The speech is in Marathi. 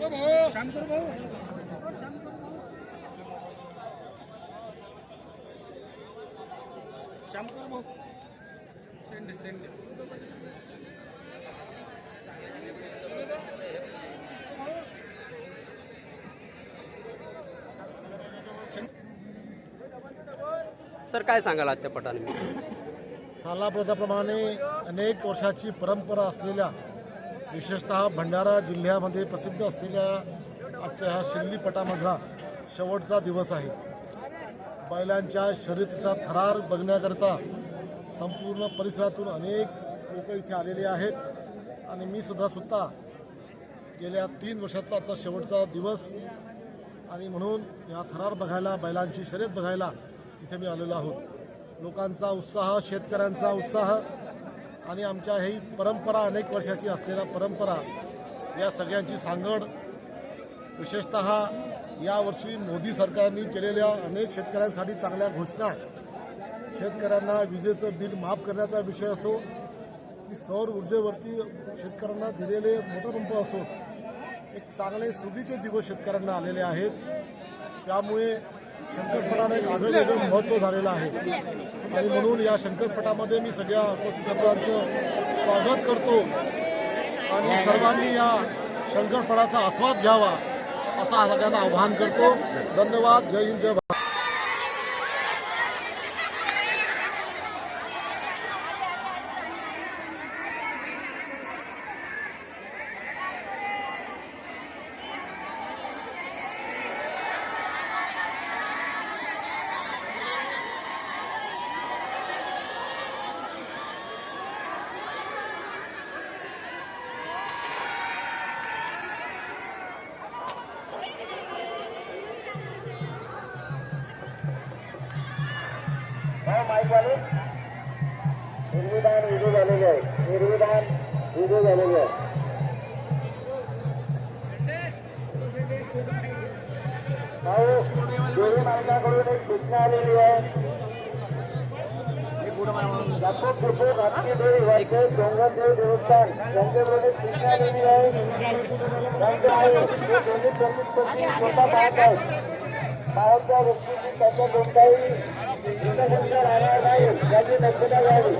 भाऊ भाऊ. सर काय सांगाल आजच्या पटानिमित्त? सालाप्रथाप्रमाणे अनेक वर्षाची परंपरा असलेल्या विशेषतः भंडारा जिल्ह्यामध्ये प्रसिद्ध असलेल्या आजच्या ह्या शिल्लीपटामधला शेवटचा दिवस आहे. बैलांच्या शर्यतीचा थरार बघण्याकरता संपूर्ण परिसरातून अनेक लोक इथे आलेले आहेत. आणि मी सुद्धा सुद्धा गेल्या तीन वर्षातला आजचा शेवटचा दिवस आणि म्हणून या थरार बघायला बैलांची शर्यत बघायला इथे मी आलेलो आहोत. लोकांचा उत्साह शेतकऱ्यांचा उत्साह आणि आमच्या ही परंपरा अनेक वर्षाची असलेल्या परंपरा या सगळ्यांची सांगड विशेषत यावर्षी मोदी सरकारने केलेल्या अनेक शेतकऱ्यांसाठी चांगल्या घोषणा शेतकऱ्यांना विजेचं बिल माफ करण्याचा विषय असो की सौर ऊर्जेवरती शेतकऱ्यांना दिलेले मोटरपंप असो एक चांगले सुगीचे दिवस शेतकऱ्यांना आलेले आहेत. त्यामुळे शंकरपटाला एक आगळं वेगळं महत्त्व झालेलं आहे. आणि म्हणून या शंकरपटामध्ये मी सगळ्या उपस्थित सर्वांचं स्वागत करतो. आणि सर्वांनी या शंकरपटाचा आस्वाद घ्यावा असं सगळ्यांना आवाहन करतो. धन्यवाद. जय हिंद जय भारत निर्विधान विजय झालेले आहे. निर्विधान विजय झालेले आहे. भाऊ देवी मालकाकडून एक सूचना आलेली आहे. लाखो दीपक हातकी देवी वाद्य डोंगरदेव देवस्थान. यांच्याकडून एक सूचना आलेली आहे. त्यांचं आहे. ते दोन्ही प्रमुख पत्नी स्वतः पाहत आहेत. बाहेरच्या व्यक्तीची त्याच्या कोणताही याची दक्षता घ्यावी